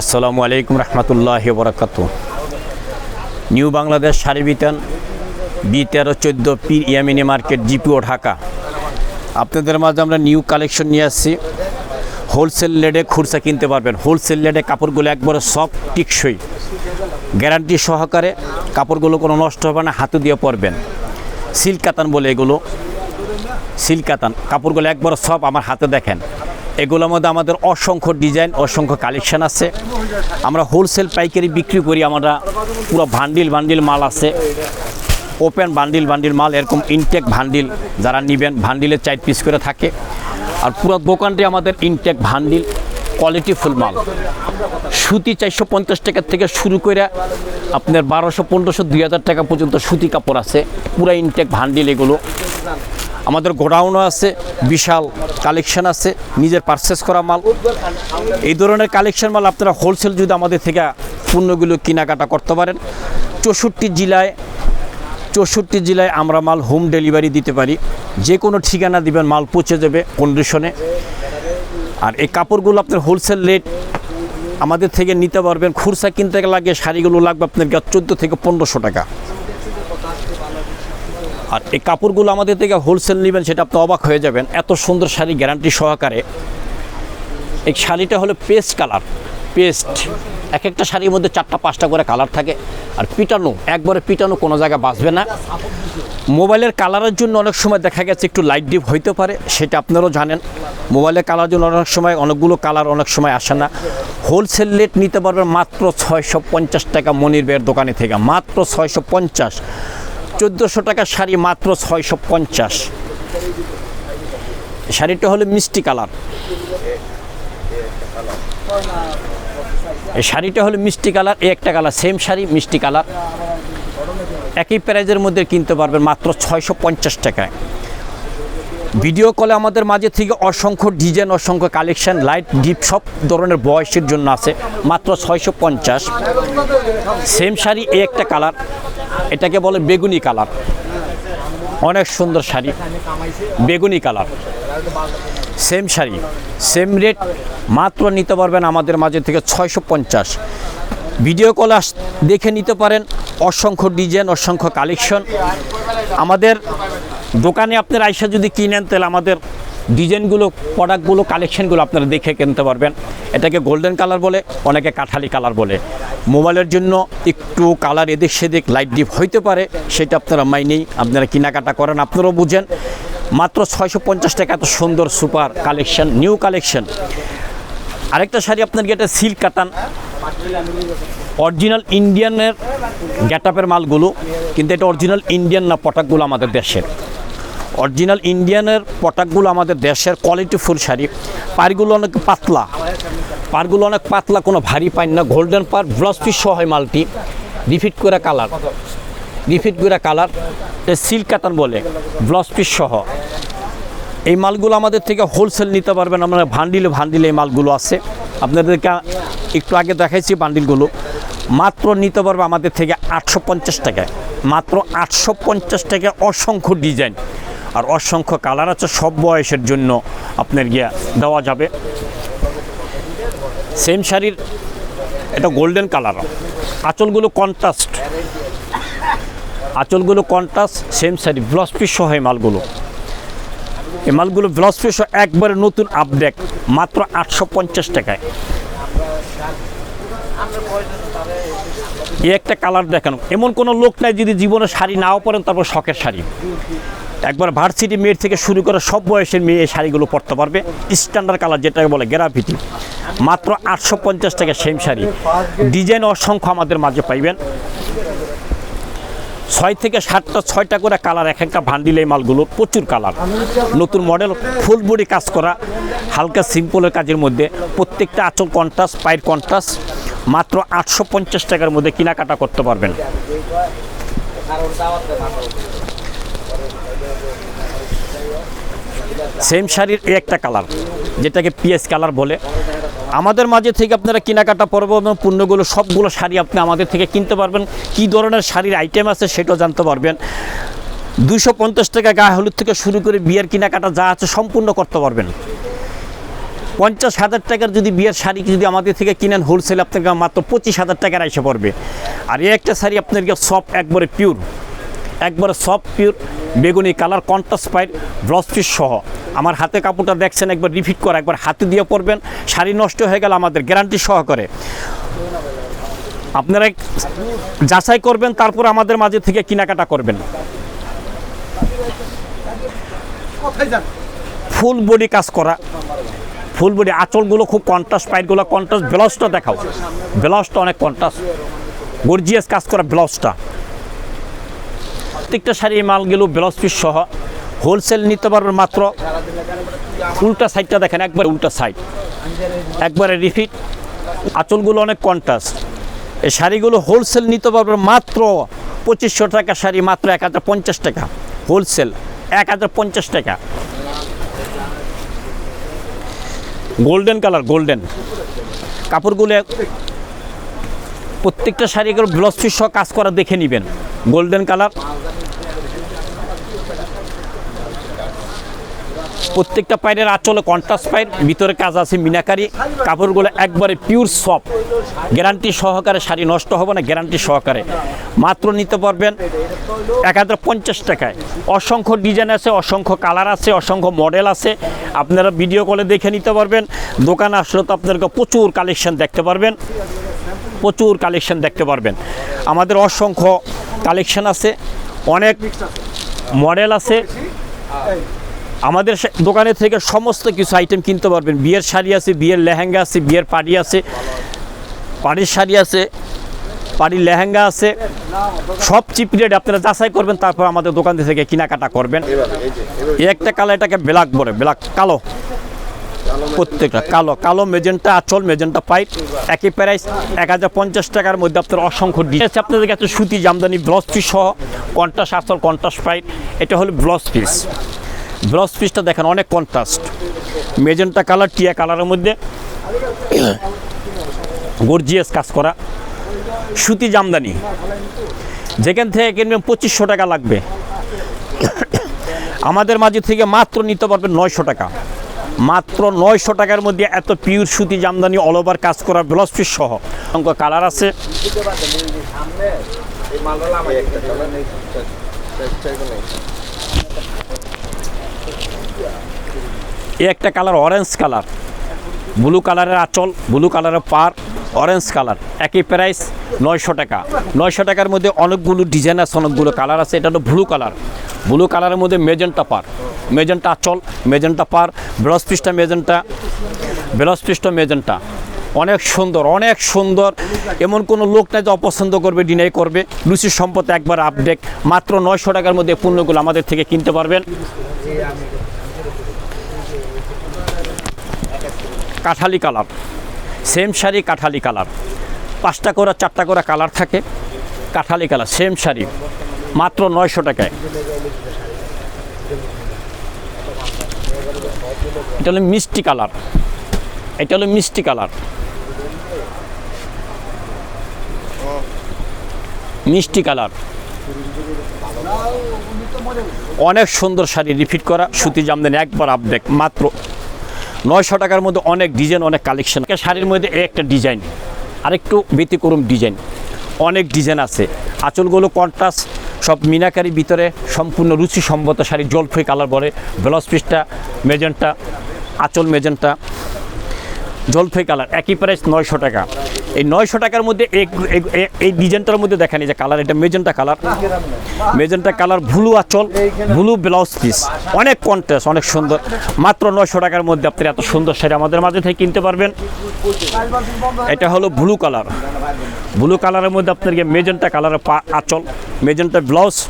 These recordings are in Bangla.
আসসালামু আলাইকুম রহমতুল্লাহ বরাকাত নিউ বাংলাদেশ শাড়ি বিতান বি তেরো চোদ্দ পীর ইয়ামিনী মার্কেট, জিপিও, ঢাকা। আপনাদের মাঝে আমরা নিউ কালেকশন নিয়ে আসছি। হোলসেল রেটে খুরসা কিনতে পারবেন। হোলসেল রেটে কাপড়গুলো একবারে সফট, টিকসই। গ্যারান্টি সহকারে কাপড়গুলো কোনো নষ্ট হবে না, হাতে দিয়ে পরবেন। সিল্ক কাতান বলে এগুলো। সিল্ক কাতান, কাপড়গুলো একবার সব আমার হাতে দেখেন। এগুলোর মধ্যে আমাদের অসংখ্য ডিজাইন, অসংখ্য কালেকশন আছে। আমরা হোলসেল পাইকারি বিক্রি করি, আমরা পুরো ভান্ডিল ভান্ডিল মাল আছে। ওপেন বান্ডিল বান্ডিল মাল, এরকম ইনটেক ভান্ডিল যারা নেবেন ভান্ডিলের চার পিস করে থাকে। আর পুরো দোকানটি আমাদের ইনটেক ভান্ডিল কোয়ালিটি ফুল মাল। সুতি চারশো পঞ্চাশ টাকার থেকে শুরু করে আপনার বারোশো, পনেরোশো, দুই হাজার টাকা পর্যন্ত সুতি কাপড় আছে। পুরো ইনটেক ভান্ডিল এগুলো। আমাদের গোডাউনও আছে, বিশাল কালেকশন আছে, নিজের পারচেস করা মাল। এই ধরনের কালেকশন মাল আপনারা হোলসেল যদি আমাদের থেকে পণ্যগুলো কেনাকাটা করতে পারেন, চৌষট্টি জেলায় চৌষট্টি জেলায় আমরা মাল হোম ডেলিভারি দিতে পারি। যে কোনো ঠিকানা দিবেন, মাল পৌঁছে যাবে কন্ডিশনে আর এই কাপড়গুলো আপনার হোলসেল রেট আমাদের থেকে নিতে পারবেন। খুরসা কিনতে লাগে, শাড়িগুলো লাগবে আপনার চোদ্দ থেকে পনেরোশো টাকা। আর এই কাপড়গুলো আমাদের থেকে হোলসেল নেবেন, সেটা আপনি অবাক হয়ে যাবেন। এত সুন্দর শাড়ি গ্যারান্টি সহকারে। এই শাড়িটা হলো পেস্ট কালার পেস্ট এক একটা শাড়ির মধ্যে চারটা, পাঁচটা করে কালার থাকে। আর পিটানো, একবারে পিটানো কোনো জায়গায় বাঁচবে না। মোবাইলের কালারের জন্য অনেক সময় দেখা গেছে একটু লাইট ডিপ হইতে পারে, সেটা আপনারাও জানেন। মোবাইলের কালার জন্য অনেক সময় অনেকগুলো কালার অনেক সময় আসে না। হোলসেল রেট নিতে পারবেন মাত্র ছয়শো পঞ্চাশ টাকা মনির বের দোকানে থেকে। মাত্র ছয়শো পঞ্চাশ। চোদ্দোশো টাকার শাড়ি মাত্র ছয়শো পঞ্চাশ। শাড়িটা হলো মিষ্টি কালার। এই শাড়িটা হলো মিষ্টি কালার, এই একটা কালার, সেম শাড়ি, মিষ্টি কালার। একই প্রাইজের মধ্যে কিনতে পারবেন মাত্র ছয়শো পঞ্চাশ টাকায়। ভিডিও কলে আমাদের মাঝে থেকে অসংখ্য ডিজাইন, অসংখ্য কালেকশন লাইট ডিপ সব ধরনের বয়সের জন্য আছে। মাত্র ছয়শো পঞ্চাশ। সেম শাড়ি, এই একটা কালার এটাকে বলে বেগুনি কালার অনেক সুন্দর শাড়ি। বেগুনি colour same sari same rate মাত্র নিতে পারবেন আমাদের মাঝে থেকে ছয়শো পঞ্চাশ। ভিডিও কল দেখে নিতে পারেন অসংখ্য ডিজাইন, অসংখ্য কালেকশন। আমাদের দোকানে আপনার আইসা যদি কিনেন, তাহলে আমাদের ডিজাইনগুলো, প্রোডাক্টগুলো, কালেকশনগুলো আপনারা দেখে কিনতে পারবেন। এটাকে গোল্ডেন কালার বলে, অনেকে কাঠালি কালার বলে। মোবাইলের জন্য একটু কালার এদিক সেদিক লাইট ডিপ হইতে পারে, সেটা আপনারা মাইনেই আপনারা কেনাকাটা করেন, আপনারাও বুঝেন। মাত্র ছয়শো পঞ্চাশ টাকা এত সুন্দর সুপার কালেকশন নিউ কালেকশন আরেকটা শাড়ি আপনার এটা সিল্ক কাতান অরিজিনাল ইন্ডিয়ানের গ্যাটাপের মালগুলো, কিন্তু এটা অরিজিনাল ইন্ডিয়ান না পটাকগুলো আমাদের দেশের। অরিজিনাল ইন্ডিয়ানের পটাকগুলো আমাদের দেশের কোয়ালিটি ফুল শাড়ি। পাড়গুলো অনেক পাতলা। পাড়গুলো অনেক পাতলা, কোনো ভারী পাই না। গোল্ডেন পার ব্লাউজ পিস সহ মালটি রিফিট করে কালার রিফিট করে কালার সিল্ক কাতান বলে ব্লাউজ পিস সহ। এই মালগুলো আমাদের থেকে হোলসেল নিতে পারবেন। আমরা ভান্ডিলে ভান্ডিলে এই মালগুলো আছে। আপনাদেরকে একটু আগে দেখাইছি বান্ডিলগুলো মাত্র নিতে পারবে আমাদের থেকে আটশো পঞ্চাশ টাকায়। মাত্র আটশো টাকায় অসংখ্য ডিজাইন আর অসংখ্য কালার আছে, সব বয়সের জন্য আপনার গিয়া দেওয়া যাবে। সেম শাড়ির এটা গোল্ডেন কালার আঁচলগুলো contrast আঁচলগুলো contrast same sari blouse piece সহ এই মালগুলো। এই মালগুলো ব্লাউজ পিস একবারে নতুন আপডেট মাত্র আটশো পঞ্চাশ টাকায়। এই একটা কালার দেখানো, এমন কোনো লোক নাই যদি জীবনে শাড়ি নাও পরেন, তারপর শখের শাড়ি। একবার ভার্সিটি মেয়ের থেকে শুরু করে সব বয়সের মেয়ে শাড়িগুলো পরতে পারবে। স্ট্যান্ডার্ড কালার যেটাকে বলে, গ্রাফিটি। মাত্র আটশো পঞ্চাশ টাকা সেম শাড়ি। ডিজাইন অসংখ্য আমাদের মাঝে পাইবেন। ছয় থেকে সাতটা, ছয়টা করে কালার, এক একটা ভান্ডিল এই মালগুলো প্রচুর কালার। নতুন মডেল, ফুল বডি কাজ করা, হালকা সিম্পলের কাজের মধ্যে প্রত্যেকটা আঁচল কন্ট্রাস্ট পায়ের কন্ট্রাস্ট মাত্র আটশো পঞ্চাশ টাকার মধ্যে কেনাকাটা করতে পারবেন। সেম শাড়ির একটা কালার, যেটাকে পিএস কালার বলে। আমাদের মাঝে থেকে আপনারা কেনাকাটা পর্ব এবং পণ্যগুলো, সবগুলো শাড়ি আপনি আমাদের থেকে কিনতে পারবেন। কি ধরনের শাড়ির আইটেম আছে সেটাও জানতে পারবেন। দুশো পঞ্চাশ টাকা গায়ে হলুদ থেকে শুরু করে বিয়ের কেনাকাটা যা আছে সম্পূর্ণ করতে পারবেন। পঞ্চাশ হাজার টাকার যদি বিয়ের শাড়ি যদি আমাদের থেকে কিনেন হোলসেল আপনাকে মাত্র পঁচিশ হাজার টাকার এসে পড়বে। আর এই একটা শাড়ি আপনাদেরকে সব একবারে পিওর একবারে সফট পিওর বেগুনি কালার কন্ট্রাস্ট পাইট ব্লাউজ পিস সহ। আমার হাতে কাপড়টা দেখছেন একবার রিফিট করা একবার হাতে দিয়ে পরবেন। শাড়ি নষ্ট হয়ে গেলে আমাদের গ্যারান্টি সহকারে। আপনারা যাচাই করবেন তারপর আমাদের মাঝে থেকে কেনাকাটা করবেন। ফুল বডি কাজ করা। ফুল বডি আঁচলগুলো খুব কন্ট্রাস্ট পাইটগুলো কন্ট্রাস্ট ব্লাউজটা দেখাও। ব্লাউজটা অনেক কন্ট্রাস্ট। গর্জিয়াস কাজ করা ব্লাউজটা। প্রত্যেকটা শাড়ি মালগুলো ব্লাউজ পিস সহ হোলসেল নিতে পারবেন মাত্র উল্টা সাইডটা দেখেন, একবার উল্টা সাইড একবারে রিফিট আঁচলগুলো অনেক কন্ট্রাস্ট এই শাড়িগুলো হোলসেল নিতে পারবেন মাত্র পঁচিশশো টাকা শাড়ি, মাত্র এক হাজার পঞ্চাশ টাকা। হোলসেল এক হাজার পঞ্চাশ টাকা। গোল্ডেন কালার গোল্ডেন কাপড়গুলো প্রত্যেকটা শাড়িগুলো ব্লাউজ পিস সহ কাজ করা দেখে নেবেন। গোল্ডেন কালার প্রত্যেকটা পায়ের আঁচলে কন্ট্রাস্ট পায়ের, ভিতরে কাজ আছে মিনাকারি, কাপড়গুলো একবারে পিওর সফট গ্যারান্টি সহকারে শাড়ি নষ্ট হবে না গ্যারান্টি সহকারে। মাত্র নিতে পারবেন এক পঞ্চাশ টাকায়। অসংখ্য ডিজাইন আছে, অসংখ্য কালার আছে, অসংখ্য মডেল আছে। আপনারা ভিডিও কলে দেখে নিতে পারবেন। দোকানে আসলে তো আপনাদেরকে প্রচুর কালেকশন দেখতে পারবেন। প্রচুর কালেকশন দেখতে পারবেন। আমাদের অসংখ্য কালেকশন আছে। অনেক মডেল আছে। আমাদের দোকানে থেকে সমস্ত কিছু আইটেম কিনতে পারবেন। বিয়ের শাড়ি আছে, বিয়ের লেহেঙ্গা আছে, বিয়ের পাড়ি আছে, পাড়ির শাড়ি আছে, পাড়ির লেহেঙ্গা আছে। সব চিপ রেট আপনারা যাচাই করবেন, তারপর আমাদের দোকান থেকে কেনাকাটা করবেন। একটা কালো, এটাকে ব্ল্যাক বলে ব্ল্যাক কালো। প্রত্যেকটা কালো কালো মেজেন্টা, আচল মেজেন্টা পাইপ, একই প্রাইস এক হাজার পঞ্চাশ টাকার মধ্যে আপনার অসংখ্য ডিজাইন আপনাদের কাছে সুতি, জামদানি ব্লাউজ পিস সহ কন্টাস আচল কন্টাস পাইপ এটা হলো ব্লাউজ পিস ব্লাউজ পিসটা দেখেন, অনেক কন্ট্রাস্ট মেজেন্টা কালার টিয়া কালারের মধ্যে গর্জিয়াস কাজ করা। সুতি জামদানি। যেখান থেকে কিনবেন পঁচিশশো টাকা লাগবে। আমাদের মাঝে থেকে মাত্র নিতে পারবেন নয়শো টাকা। মাত্র নয়শো টাকার মধ্যে এত পিওর সুতি জামদানি অল ওভার কাজ করা ব্লাউজ পিস সহ। অঙ্ক কালার আছে। এই একটা কালার অরেঞ্জ কালার। ব্লু কালারের আঁচল, ব্লু কালারের পার অরেঞ্জ কালার। একই প্রাইস নয়শো টাকা। নয়শো টাকার মধ্যে অনেকগুলো ডিজাইন আছে, অনেকগুলো কালার আছে। এটা হলো ব্লু কালার। ব্লু কালারের মধ্যে মেজেন্টা পার। মেজেন্টা আঁচল মেজেন্টা পার। ব্লাউজ পিসটা মেজেন্টা ব্লাউজ পিসটা মেজেন্টা অনেক সুন্দর অনেক সুন্দর। এমন কোনো লোক নাই যে অপছন্দ করবে ডিনাই করবে। লুচির সম্পদ একবার আপডেট মাত্র নয়শো টাকার মধ্যে পণ্যগুলো আমাদের থেকে কিনতে পারবেন। কাঠালি কালার। সেম শাড়ি, কাঠালি কালার। পাঁচটা করে, চারটা করে কালার থাকে, কাঠালি কালার, সেম শাড়ি। মাত্র নয়শো টাকায়। এটা হলো মিষ্টি কালার। এটা হলো মিষ্টি কালার। মিষ্টি কালার। অনেক সুন্দর শাড়ি, রিপিট করা। সুতি জামদানি একবার আপডেট। মাত্র নয়শো টাকার মধ্যে অনেক ডিজাইন অনেক কালেকশন শাড়ির মধ্যে একটা ডিজাইন আরেকটু ব্যতিক্রম ডিজাইন অনেক ডিজাইন আছে। আঁচলগুলো কন্ট্রাস্ট সব মিনাকারি ভিতরে সম্পূর্ণ রুচি সম্মত শাড়ি, জলফই কালার বলে ব্লাউজ পিসটা মেজেন্টা আঁচল মেজেন্টা জলফই কালার একই প্রাইস নয়শো টাকা। এই নয়শো টাকার মধ্যে এই- ডিজাইনটার মধ্যে দেখেন, এই যে কালার এটা magenta colour magenta colour blue আচল ব্লু ব্লাউজ পিস অনেক কন্ট্রাস্ট অনেক সুন্দর। মাত্র নয়শো টাকার মধ্যে আপনি এত সুন্দর শাড়ি আমাদের মাঝে থেকে কিনতে পারবেন। এটা হলো ব্লু কালার ব্লু কালারের মধ্যে আপনাকে মেজেন্টা কালারের পা আচল, মেজেন্টা ব্লাউজ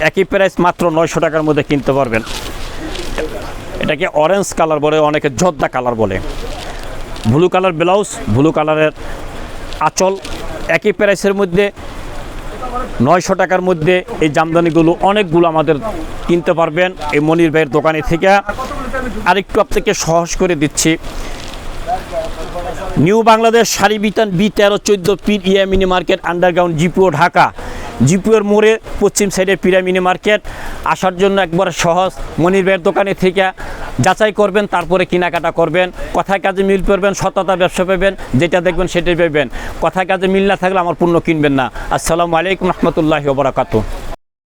একই প্রাইস মাত্র নয়শো টাকার মধ্যে কিনতে পারবেন। এটাকে অরেঞ্জ কালার বলে, অনেকে জর্দা কালার বলে। ব্লু কালার ব্লাউজ, ব্লু কালারের আঁচল, একই প্রাইসের মধ্যে নয়শো টাকার মধ্যে এই জামদানিগুলো অনেকগুলো আমাদের কিনতে পারবেন এই মনির ভাইয়ের দোকানে থেকে। আরেকটু আপনাকে সহজ করে দিচ্ছি। নিউ বাংলাদেশ শাড়ি বিতান বি তেরো চোদ্দ পি ইয়া mini market, underground GPO Dhaka. জিপুয়ের মোড়ে পশ্চিম সাইডে পিরামিনি মার্কেট। আসার জন্য একবার সহজ মনির ভাইয়ের দোকানে থেকে যাচাই করবেন, তারপরে কেনাকাটা করবেন। কথায় কাজে মিল করবেন সততা ব্যবসা পাবেন, যেটা দেখবেন সেটাই পাবেন। কথায় কাজে মিল না থাকলে আমার পণ্য কিনবেন না। আসসালামু আলাইকুম রহমতুল্লাহি ওবরাকাতু